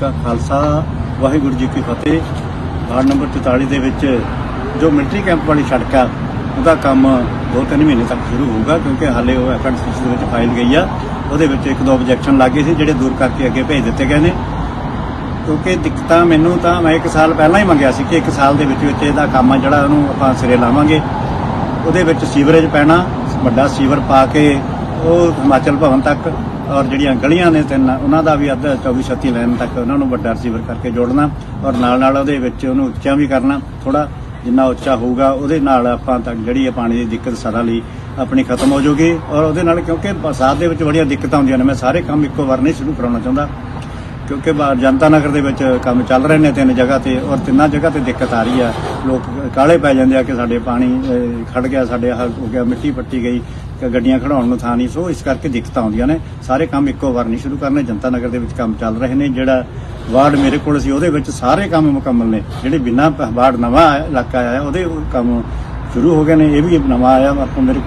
ਕਾ ਖਾਲਸਾ, ਵਾਹਿਗੁਰੂ ਜੀ ਕੀ ਫਤਿਹ। Ward number 44 ਦੇ ਵਿੱਚ ਜੋ ਮਿਲਟਰੀ ਕੈਂਪ ਵਾਲੀ ਸੜਕ ਆ, ਉਹਦਾ ਕੰਮ ਦੋ ਤਿੰਨ ਮਹੀਨੇ ਤੱਕ ਸ਼ੁਰੂ ਹੋਊਗਾ, ਕਿਉਂਕਿ ਹਾਲੇ ਉਹ ਐਫਐਨਸੀਸੀ ਦੇ ਵਿੱਚ ਫਾਈਲ ਗਈ ਆ। ਉਹਦੇ ਵਿੱਚ ਇੱਕ ਦੋ ਆਬਜੈਕਸ਼ਨ ਲੱਗੇ ਸੀ, ਜਿਹੜੇ ਦੂਰ ਕਰਕੇ ਅੱਗੇ ਭੇਜ ਦਿੱਤੇ ਗਏ ਨੇ। ਕਿਉਂਕਿ ਦਿੱਕਤਾਂ ਮੈਨੂੰ ਤਾਂ ਮੈਂ ਇੱਕ ਸਾਲ ਪਹਿਲਾਂ ਹੀ ਮੰਗਿਆ ਸੀ ਕਿ ਇੱਕ ਸਾਲ ਦੇ ਵਿੱਚ ਵਿੱਚ ਇਹਦਾ ਕੰਮ ਆ, ਜਿਹੜਾ ਉਹਨੂੰ ਆਪਾਂ ਸਿਰੇ ਲਾਵਾਂਗੇ। ਉਹਦੇ ਵਿੱਚ ਸੀਵਰੇਜ ਪੈਣਾ, ਵੱਡਾ ਸੀਵਰ ਪਾ ਕੇ ਉਹ ਹਿਮਾਚਲ ਭਵਨ ਤੱਕ ਔਰ ਜਿਹੜੀਆਂ ਗਲੀਆਂ ਨੇ ਤਿੰਨ, ਉਹਨਾਂ ਦਾ ਵੀ ਅੱਧਾ 24 36 ਲਾਈਨ ਤੱਕ ਉਹਨਾਂ ਨੂੰ ਵੱਡਾ ਸੀਵਰ ਕਰਕੇ ਜੋੜਨਾ ਔਰ ਨਾਲ ਨਾਲ ਉਹਦੇ ਵਿੱਚ ਉਹਨੂੰ ਉੱਚਾ ਵੀ ਕਰਨਾ ਥੋੜਾ ਜਿੰਨਾ ਉੱਚਾ ਹੋਊਗਾ ਉਹਦੇ ਨਾਲ ਆਪਾਂ ਤੱਕ ਜਿਹੜੀ ਹੈ ਪਾਣੀ ਦੀ ਦਿੱਕਤ ਸਾਰਾ ਲਈ ਆਪਣੀ ਖਤਮ ਹੋ ਜਾਊਗੀ ਔਰ ਉਹਦੇ ਨਾਲ ਕਿਉਂਕਿ ਬਰਸਾਤ ਦੇ ਵਿੱਚ ਬੜੀਆਂ ਦਿੱਕਤਾਂ ਆਉਂਦੀਆਂ ਨੇ, ਮੈਂ ਸਾਰੇ ਕੰਮ ਇੱਕੋ ਵਾਰ ਨਹੀਂ ਸ਼ੁਰੂ ਕਰਾਉਣਾ ਚਾਹੁੰਦਾ ਕਿਉਂਕਿ ਜਨਤਾ ਨਗਰ ਦੇ ਵਿੱਚ ਕੰਮ ਚੱਲ ਰਹੇ ਨੇ ਤਿੰਨ ਜਗ੍ਹਾ ਤੇ ਔਰ ਤਿੰਨਾਂ ਜਗ੍ਹਾ ਤੇ ਦਿੱਕਤ ਆ ਰਹੀ ਆ, ਲੋਕ ਕਾਲੇ ਪੈ ਜਾਂਦੇ ਆ ਕਿ ਸਾਡੇ ਪਾਣੀ ਖੜ ਗਿਆ, ਸਾਡੇ ਆਹ ਹੋ ਗਿਆ, ਮਿੱਟੀ ਪੱਟੀ ਗਈ ਗੱਡੀਆਂ ਖੜਾਉਣ ਨੂੰ ਥਾਂ ਨਹੀਂ, ਸੋ ਇਸ ਕਰਕੇ ਦਿੱਕਤਾਂ ਆਉਂਦੀਆਂ ਨੇ। ਸਾਰੇ ਕੰਮ ਇੱਕੋ ਵਾਰ ਨਹੀਂ ਸ਼ੁਰੂ ਕਰਨੇ। ਜਨਤਾ ਨਗਰ ਦੇ ਵਿੱਚ ਕੰਮ ਚੱਲ ਰਹੇ ਨੇ। ਜਿਹੜਾ ਵਾਰਡ ਮੇਰੇ ਕੋਲ ਸੀ, ਉਹਦੇ ਵਿੱਚ ਸਾਰੇ ਕੰਮ ਮੁਕੰਮਲ ਨੇ। ਜਿਹੜੇ ਬਿਨਾਂ ਵਾਰਡ ਨਵਾਂ ਇਲਾਕਾ ਆਇਆ, ਉਹਦੇ ਕੰਮ ਸ਼ੁਰੂ ਹੋ ਗਏ ਨੇ। ਇਹ ਵੀ ਨਵਾਂ ਆਇਆ, ਆਪਾਂ ਮੇਰੇ ਕੋਲ